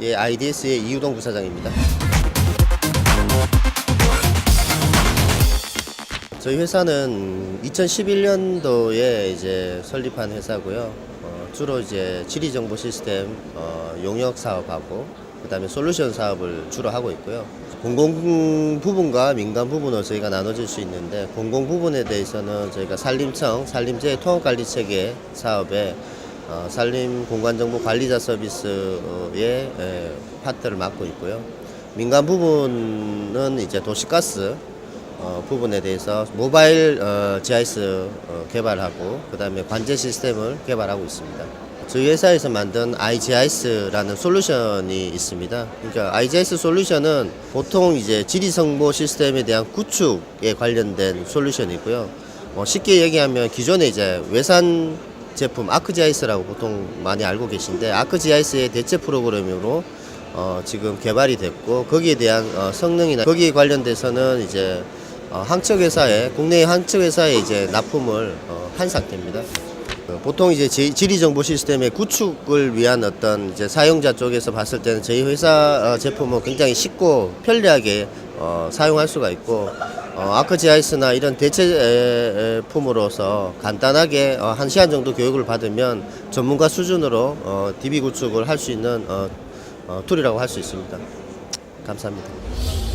예, IDS의 이우동 부사장입니다. 저희 회사는 2011년도에 이제 설립한 회사고요. 어, 주로 이제 지리 정보 시스템 어, 용역 사업하고 그다음에 솔루션 사업을 주로 하고 있고요. 공공 부분과 민간 부분으로 저희가 나눠질 수 있는데 공공 부분에 대해서는 저희가 산림청 산림재 통합관리 체계 사업에 어, 산림 공간정보 관리자 서비스의 에, 파트를 맡고 있고요. 민간 부분은 이제 도시가스 어, 부분에 대해서 모바일 어, GIS 어, 개발하고 그다음에 관제 시스템을 개발하고 있습니다. 저희 회사에서 만든 iGIS라는 솔루션이 있습니다. 그러니까 iGIS 솔루션은 보통 이제 지리정보 시스템에 대한 구축에 관련된 솔루션이고요. 어, 쉽게 얘기하면 기존에 이제 외산 제품 아크GIS라고 보통 많이 알고 계신데 아크GIS의 대체 프로그램으로 어, 지금 개발이 됐고 거기에 대한 어, 성능이나 거기에 관련돼서는 이제 어, 항척 회사에 국내 항척 회사에 이제 납품을 어, 한 상태입니다. 어, 보통 이제 지- 지리 정보 시스템의 구축을 위한 어떤 이제 사용자 쪽에서 봤을 때는 저희 회사 어, 제품은 굉장히 쉽고 편리하게 어, 사용할 수가 있고 어, 아크지아이스나 이런 대체품으로서 간단하게 어, 한 시간 정도 교육을 받으면 전문가 수준으로 어, DB 구축을 할 수 있는 어, 어, 툴이라고 할 수 있습니다. 감사합니다.